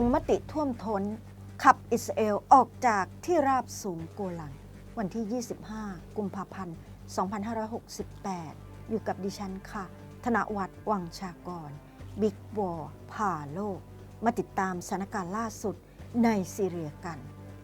งมติท่วมท้น ขับอิสราเอลออกจากที่ราบสูงโกลันวันที่ 25 กุมภาพันธ์ 2568 อยู่กับดิฉันค่ะ ธนวัฒน์วังชากร บิ๊กวอร์ผ่าโลก มาติดตามสถานการณ์ล่าสุดในซีเรียกัน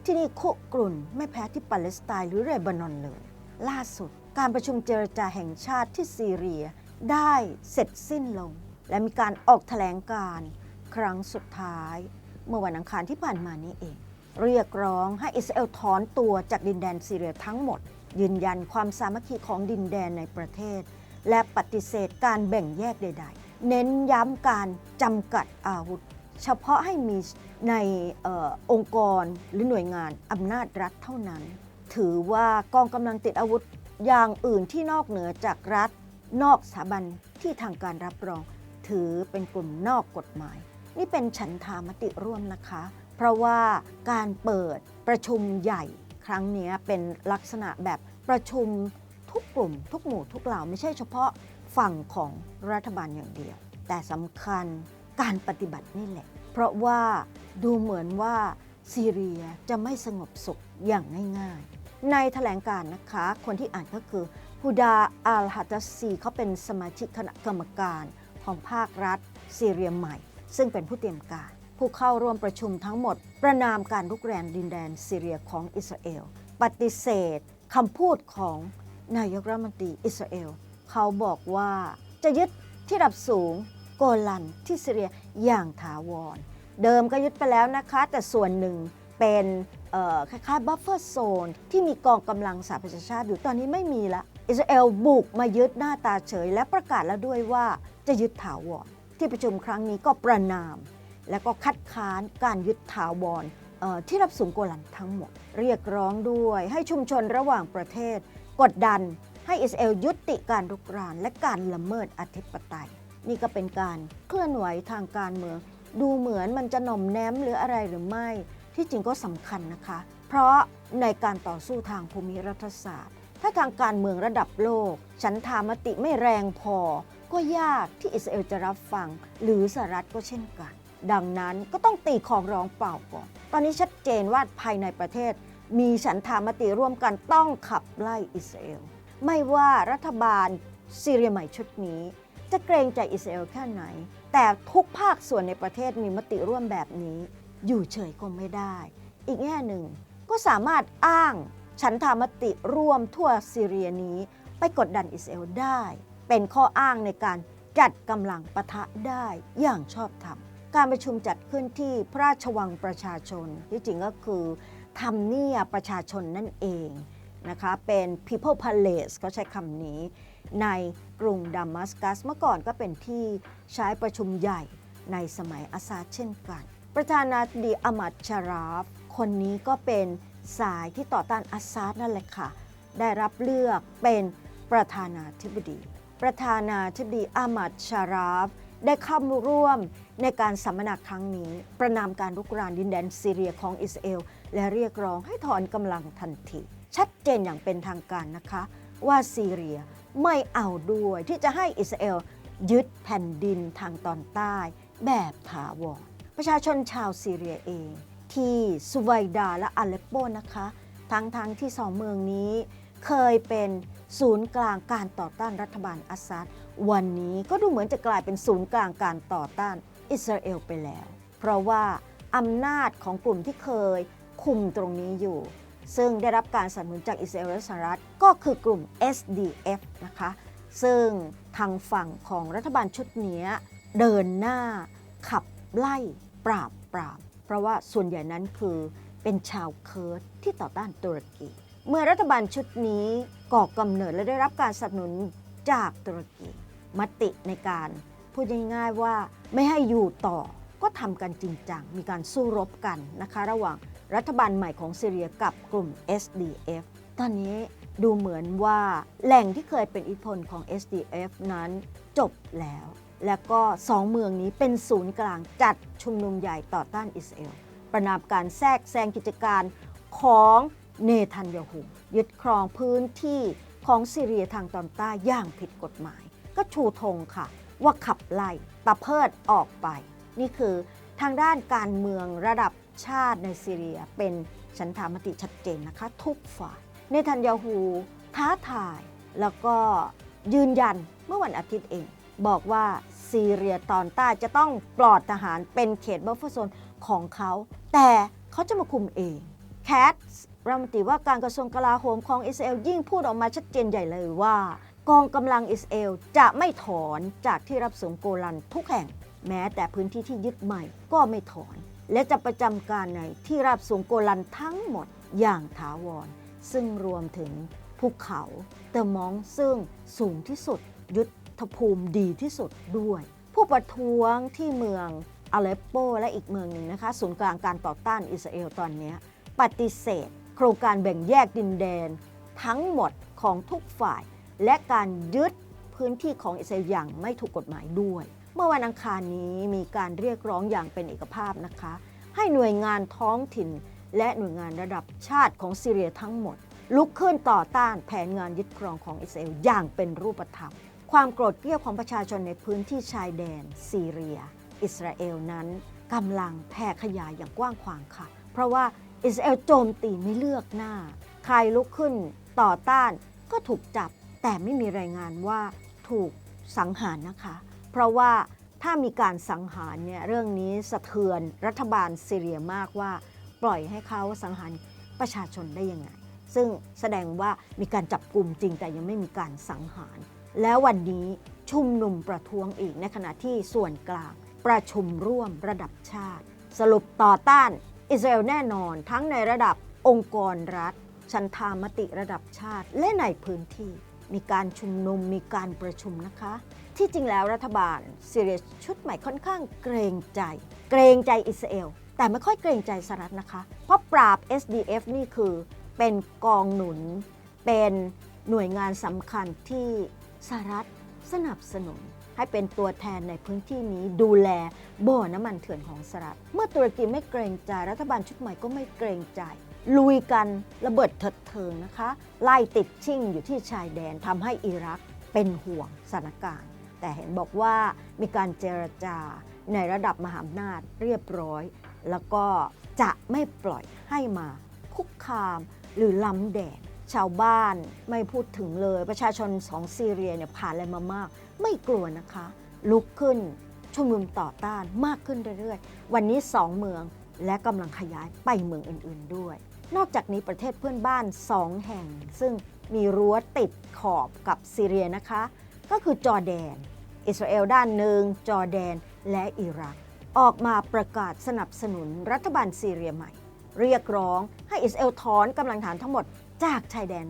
ที่นี่คุกรุ่นไม่แพ้ที่ปาเลสไตน์หรือเรบานอนเลย ล่าสุดการประชุมเจรจาแห่งชาติที่ซีเรียได้เสร็จสิ้นลง และมีการออกแถลงการ์ครั้งสุดท้าย เมื่อวันอังคารที่ผ่านมานี้เอง เรียกร้องให้อิสราเอลถอนตัวจากดินแดนซีเรียทั้งหมด ยืนยันความสามัคคีของดินแดนในประเทศ และปฏิเสธการแบ่งแยกใด ๆ เน้นย้ำการจำกัดอาวุธ เฉพาะให้มีในออองค์กรหรือหน่วยงานอำนาจรัฐเท่านั้น ถือว่ากองกำลังติดอาวุธอย่างอื่นที่นอกเหนือจากรัฐ นอกสถาบันที่ทางการรับรอง ถือเป็นกลุ่มนอกกฎหมาย นี่เป็นฉันทามติร่วมนะคะ เพราะว่าการเปิดประชุมใหญ่ครั้งนี้เป็นลักษณะแบบประชุมทุกกลุ่ม ทุกหมู่ทุกเหล่าไม่ใช่เฉพาะฝั่งของรัฐบาลอย่างเดียว แต่สำคัญการปฏิบัตินี่แหละ เพราะว่าดูเหมือนว่าซีเรียจะไม่สงบสุขอย่างง่ายๆ ในแถลงการนะคะ คนที่อ่านก็คือฮูดาอัลฮัตซีเขาเป็นสมาชิกคณะกรรมการของภาครัฐซีเรียใหม่ ซึ่งเป็นผู้เตรียมการ ผู้เข้าร่วมประชุมทั้งหมด ประนามการลุกแรงดินแดนซีเรียของอิสราเอล ปฏิเสธคำพูดของนายกรัฐมนตรีอิสราเอล เขาบอกว่าจะยึดที่ระดับสูงโกลันที่ซีเรียอย่างถาวร เดิมก็ยึดไปแล้วนะคะ แต่ส่วนหนึ่งเป็นคล้ายๆบัฟเฟอร์โซนที่มีกองกำลังสหประชาชาติอยู่ตอนนี้ไม่มีละอิสราเอลบุกมายึดหน้าตาเฉย และประกาศแล้วด้วยว่าจะยึดถาวร ที่ประชุมครั้งนี้ก็ประนาม และก็คัดค้านการยึดถาวรที่รับสูงโกลันทั้งหมด เรียกร้องด้วยให้ชุมชนระหว่างประเทศ กดดันให้อิสราเอลยุติการรุกรานและการละเมิดอธิปไตย นี่ก็เป็นการเคลื่อนไหวทางการเมือง ดูเหมือนมันจะหน่อมแนมหรืออะไรหรือไม่ ที่จริงก็สำคัญนะคะ เพราะในการต่อสู้ทางภูมิรัฐศาสตร์ ถ้าทางการเมืองระดับโลก ฉันทามติไม่แรงพอ ก็ยากที่อิสราเอลจะรับฟัง หรือสหรัฐก็เช่นกัน ดังนั้นก็ต้องตีของร้องเปล่าก่อน ตอนนี้ชัดเจนว่าภายในประเทศ มีฉันทามติร่วมกันต้องขับไล่อิสราเอลไม่ว่ารัฐบาลซีเรียใหม่ชุดนี้ จะเกรงใจอิสราเอลแค่ไหน แต่ทุกภาคส่วนในประเทศมีมติร่วมแบบนี้ อยู่เฉยก็ไม่ได้ อีกแง่หนึ่งก็สามารถอ้างฉันทามติร่วมทั่วซีเรียนี้ไปกดดันอิสราเอลได้ เป็นข้ออ้างในการจัดกำลังปะทะได้อย่างชอบธรรมการประชุมจัดขึ้นที่พระราชวังประชาชน ที่จริงก็คือทำเนียบประชาชนนั่นเองนะคะเป็น People Palace เขาใช้คำนี้ ในกรุงดามัสกัสเมื่อก่อนก็เป็นที่ใช้ประชุมใหญ่ในสมัยอาซาเช่นกัน ประธานาธิบดีอามัดชาราฟ คนนี้ก็เป็นสายที่ต่อต้านอาซาดนั่นแหละค่ะ ได้รับเลือกเป็นประธานาธิบดี ประธานาธิบดีอามัดชาราฟ ได้เข้าร่วมในการสัมมนาครั้งนี้ ประนามการรุกรานดินแดนซีเรียของอิสราเอล และเรียกร้องให้ถอนกำลังทันที ชัดเจนอย่างเป็นทางการนะคะ ว่าซีเรียไม่เอาด้วยที่จะให้อิสราเอลยึดแผ่นดินทางตอนใต้ แบบถาวรประชาชนชาวซีเรียเอง ที่สุไวดาและอาเลปโปนะคะทั้งทั้งที่สองเมืองนี้เคยเป็น ศูนย์กลางการต่อต้านรัฐบาลอาซัดวันนี้ก็ดูเหมือนจะกลายเป็นศูนย์กลางการต่อต้านอิสราเอลไปแล้ว เพราะว่าอำนาจของกลุ่มที่เคยคุมตรงนี้อยู่ ซึ่งได้รับการสนับสนุนจากอิสราเอลและสหรัฐก็คือกลุ่ม SDF นะคะ ซึ่งทางฝั่งของรัฐบาลชุดนี้เดินหน้าขับไล่ปราบปราม เพราะว่าส่วนใหญ่นั้นคือเป็นชาวเคิร์ดที่ต่อต้านตุรกี เมื่อรัฐบาลชุดนี้ ก่อกำเนิดและได้รับการสนับสนุนจากตุรกีมติในการพูดง่ายๆว่าไม่ให้อยู่ต่อก็ทำกันจริงจัง มีการสู้รบกันนะคะ ระหว่างรัฐบาลใหม่ของซีเรียกับกลุ่ม SDF ตอนนี้ดูเหมือนว่าแหล่งที่เคยเป็นอิทธิพลของ SDF นั้นจบแล้ว แล้วก็สองเมืองนี้เป็นศูนย์กลางจัดชุมนุมใหญ่ต่อต้านอิสราเอลประนามการแทรกแซงกิจการของ เนทันยาฮูยึดครองพื้นที่ของซีเรียทางตอนใต้อย่างผิดกฎหมาย ก็ชูธงค่ะ ว่าขับไล่ตะเพิดออกไป นี่คือทางด้านการเมืองระดับชาติในซีเรียเป็นฉันทามติชัดเจนนะคะ ทุกฝ่ายเนทันยาฮูท้าทายแล้วก็ยืนยันเมื่อวันอาทิตย์เอง บอกว่าซีเรียตอนใต้จะต้องปลอดทหารเป็นเขตบัฟเฟอร์โซนของเขา แต่เขาจะมาคุมเองแคท รัฐมนตรีว่าการกระทรวงกลาโหมของอิสราเอลยิ่งพูดออกมาชัดเจนใหญ่เลยว่า กองกำลังอิสราเอลจะไม่ถอนจากที่รับสูงโกลันทุกแห่ง แม้แต่พื้นที่ที่ยึดใหม่ก็ไม่ถอน และจะประจำการในที่ราบสูงโกลันทั้งหมดอย่างถาวร ซึ่งรวมถึงภูเขาเตมองซึ่งสูงที่สุด ยุทธภูมิดีที่สุดด้วย ผู้ประท้วงที่เมืองอาเลปโปและอีกเมืองหนึ่งนะคะศูนย์กลางการต่อต้านอิสราเอลตอนนี้ปฏิเสธ โครงการแบ่งแยกดินแดน ทั้งหมดของทุกฝ่าย และการยึดพื้นที่ของอิสราเอลอย่างไม่ถูกกฎหมายด้วย เมื่อวันอังคารนี้มีการเรียกร้องอย่างเป็นเอกภาพนะคะ ให้หน่วยงานท้องถิ่น และหน่วยงานระดับชาติของซีเรียทั้งหมด ลุกขึ้นต่อต้านแผนงานยึดครองของอิสราเอลอย่างเป็นรูปธรรมความโกรธเกรี้ยวของประชาชนในพื้นที่ชายแดนซีเรีย อิสราเอลนั้นกำลังแผ่ขยายอย่างกว้างขวางค่ะ เพราะว่า อิสราเอลโจมตีไม่เลือกหน้า ใครลุกขึ้นต่อต้านก็ถูกจับ แต่ไม่มีรายงานว่าถูกสังหารนะคะ เพราะว่าถ้ามีการสังหารเนี่ยเรื่องนี้สะเทือนรัฐบาลซีเรียมากว่า ปล่อยให้เขาสังหารประชาชนได้ยังไง ซึ่งแสดงว่ามีการจับกลุ่มจริงแต่ยังไม่มีการสังหาร แล้ววันนี้ชุมนุมประท้วงอีกในขณะที่ส่วนกลาง ประชุมร่วมระดับชาติ สรุปต่อต้าน อิสราเอลแน่นอนทั้งในระดับองค์กรรัฐ ชันธามติระดับชาติ และในพื้นที่ มีการชุมนุมมีการประชุมนะคะ ที่จริงแล้วรัฐบาลซีเรียชุดใหม่ค่อนข้างเกรงใจ เกรงใจอิสราเอลแต่ไม่ค่อยเกรงใจสหรัฐนะคะ เพราะปราบ SDF นี่คือเป็นกองหนุน เป็นหน่วยงานสำคัญที่สหรัฐสนับสนุน ให้เป็นตัวแทนในพื้นที่นี้ดูแลบ่อน้ำมันเถื่อนของสหรัฐเมื่อตุรกีไม่เกรงใจรัฐบาลชุดใหม่ก็ไม่เกรงใจ ลุยกันระเบิดเถิดเทิงนะคะ ไล่ติดชิ่งอยู่ที่ชายแดนทำให้อิรักเป็นห่วงสถานการณ์ แต่เห็นบอกว่ามีการเจรจาในระดับมหาอำนาจเรียบร้อย แล้วก็จะไม่ปล่อยให้มาคุกคามหรือล้ำแดนชาวบ้านไม่พูดถึงเลย ประชาชนสองซีเรียเนี่ยผ่านอะไรมามาก ไม่กลัวนะคะ ลุกขึ้นชุมนุมต่อต้านมากขึ้นเรื่อยๆ วันนี้สองเมืองและกำลังขยายไปเมืองอื่นๆด้วย นอกจากนี้ประเทศเพื่อนบ้านสองแห่ง ซึ่งมีรั้วติดขอบกับซีเรียนะคะ ก็คือจอร์แดน อิสราเอลด้านหนึ่งจอร์แดนและอิรัก ออกมาประกาศสนับสนุนรัฐบาลซีเรียใหม่ เรียกร้องให้อิสราเอลถอนกำลังฐานทั้งหมดจากชายแดน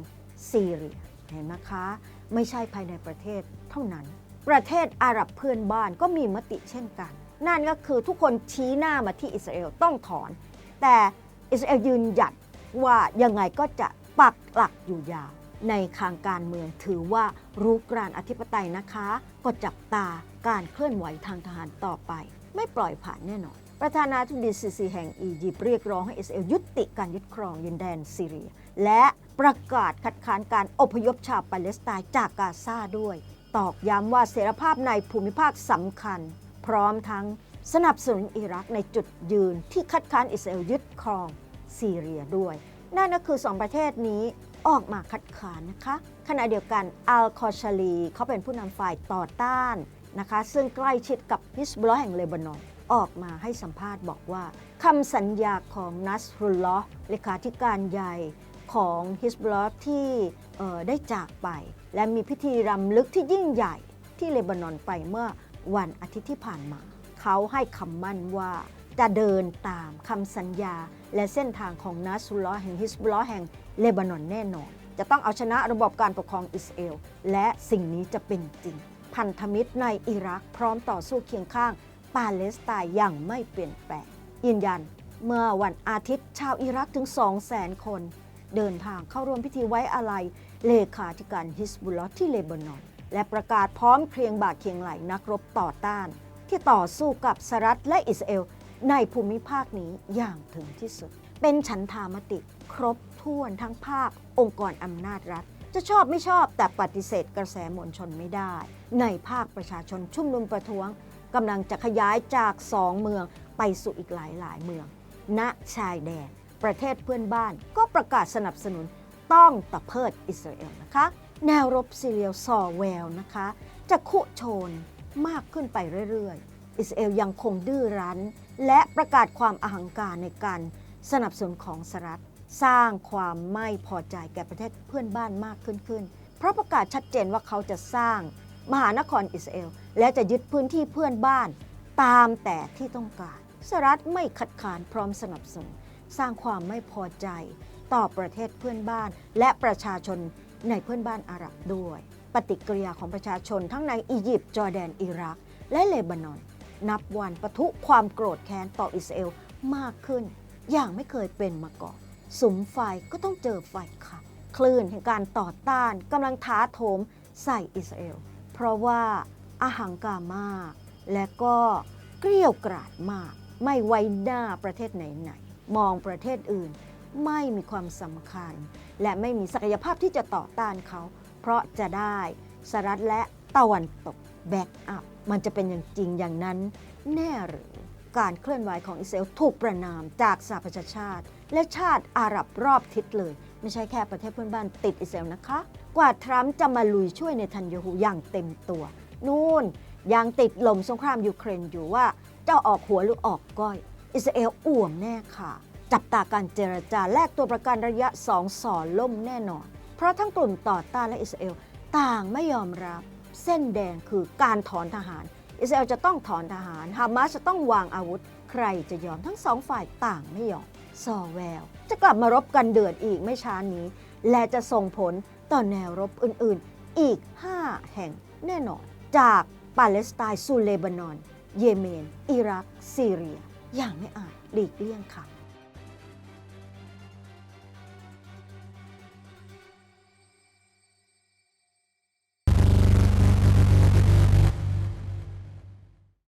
ซีเรียเห็นนะคะ ไม่ใช่ภายในประเทศเท่านั้น ประเทศอาหรับเพื่อนบ้านก็มีมติเช่นกัน นั่นก็คือทุกคนชี้หน้ามาที่อิสราเอลต้องถอน แต่อิสราเอลยืนหยัดว่ายังไงก็จะปักหลักอยู่ยาว ในทางการเมืองถือว่ารู้กรานอธิปไตยนะคะ ก็จับตาการเคลื่อนไหวทางทหารต่อไป ไม่ปล่อยผ่านแน่นอน ประธานาธิบดีซีซีแห่งอียิปต์เรียกร้องให้อิสราเอลยุติการยึดครองดินแดนซีเรีย และประกาศคัดค้านการอพยพชาวปาเลสไตน์จากกาซาด้วย ตอกย้ำว่าเสรีภาพในภูมิภาคสำคัญ พร้อมทั้งสนับสนุนอิรักในจุดยืนที่คัดค้านอิสราเอลยึดครองซีเรียด้วย นั่นก็คือสองประเทศนี้ออกมาคัดค้านนะคะ ขณะเดียวกันอัลคอชาลีเขาเป็นผู้นำฝ่ายต่อต้านนะคะ ซึ่งใกล้ชิดกับฮิสบุลอแห่งเลบานอน ออกมาให้สัมภาษณ์บอกว่าคำสัญญาของนัสรุลลอฮ์เลขาธิการใหญ่ของฮิสบลอฮ์ที่ได้จากไป และมีพิธีรำลึกที่ยิ่งใหญ่ที่เลบานอนไปเมื่อวันอาทิตย์ที่ผ่านมา เขาให้คำมั่นว่าจะเดินตามคำสัญญา และเส้นทางของนัสรุลลอฮ์แห่งฮิสบลอฮ์แห่งเลบานอนแน่นอน จะต้องเอาชนะระบบการปกครองอิสราเอล และสิ่งนี้จะเป็นจริง พันธมิตรในอิรักพร้อมต่อสู้เคียงข้าง ปาเลสไตน์อย่างไม่เปลี่ยนแปลงยืนยันเมื่อวันอาทิตย์ชาวอิรักถึง 2 0 0 0 0 0 คน เดินทางเข้าร่วมพิธีไว้อาลัยเลขาธิการฮิสบุลลอที่เลบานอน และประกาศพร้อมเคลียงบ่าเคียงไหลนักรบต่อต้าน ที่ต่อสู้กับสหรัฐและอิสราเอลในภูมิภาคนี้อย่างถึงที่สุด เป็นฉันทามติครบถ้วนทั้งภาคองค์กรอำนาจรัฐ จะชอบไม่ชอบแต่ปฏิเสธกระแสมวลชนไม่ได้ ในภาคประชาชนชุมนุมประท้วง กำลังจะขยายจากสองเมืองไปสู่อีกหลายหลายเมือง ณชายแดน ประเทศเพื่อนบ้านก็ประกาศสนับสนุนต้องตะเพิดอิสราเอลนะคะ แนวรบซีเรียซอแววนะคะ จะคุโชนมากขึ้นไปเรื่อยๆ อิสราเอลยังคงดื้อรั้น และประกาศความอหังการในการสนับสนุนของสหรัฐสร้างความไม่พอใจแก่ประเทศเพื่อนบ้านมากขึ้นขึ้น เพราะประกาศชัดเจนว่าเขาจะสร้างมหานครอิสราเอล และจะยึดพื้นที่เพื่อนบ้านตามแต่ที่ต้องการสหรัฐไม่ขัดขานพร้อมสนับสนุนสร้างความไม่พอใจต่อประเทศเพื่อนบ้าน และประชาชนในเพื่อนบ้านอาหรับด้วย ปฏิกิริยาของประชาชนทั้งในอียิปต์จอร์แดนอิรัก และเลบานอน นับวันปะทุความโกรธแค้นต่ออิสราเอลมากขึ้น อย่างไม่เคยเป็นมาก่อนสุมไฟก็ต้องเจอไฟค่ะ คลื่นแห่งการต่อต้านกำลังท้าโถมใส่อิสราเอลเพราะว่า อาหังการมาก และก็เกลี้ยวกราดมาก ไม่ไว้หน้าประเทศไหนๆมองประเทศอื่น ไม่มีความสำคัญ และไม่มีศักยภาพที่จะต่อต้านเขา เพราะจะได้สหรัฐและตะวันตกแบ็กอัพมันจะเป็นอย่างจริงอย่างนั้น แน่หรือการเคลื่อนไหวของอิสราเอลถูกประนามจากสหประชาชาติ และชาติอาหรับรอบทิศเลย ไม่ใช่แค่ประเทศเพื่อนบ้านติดอิสราเอลนะคะ กว่าทรัมป์จะมาลุยช่วยในทันยาฮูอย่างเต็มตัว นู่นยังติดลมสงครามยูเครนอยู่ว่าเจ้าออกหัวหรือออกก้อย อิสราเอลอ่วมแน่ค่ะ จับตาการเจรจาแลกตัวประกันระยะสองสอนล่มแน่นอน เพราะทั้งกลุ่มต่อต้านและอิสราเอลต่างไม่ยอมรับ เส้นแดงคือการถอนทหาร อิสราเอลจะต้องถอนทหารฮามาสจะต้องวางอาวุธ ใครจะยอมทั้งสองฝ่ายต่างไม่ยอมซอแวว จะกลับมารบกันเดือดอีกไม่ช้านี้ และจะส่งผลต่อแนวรบอื่นๆ อีก 5 แห่งแน่นอน จากปาเลสไตน์สู่เลบานอน เยเมน อิรัก ซีเรีย อย่างไม่อาจหลีกเลี่ยงค่ะ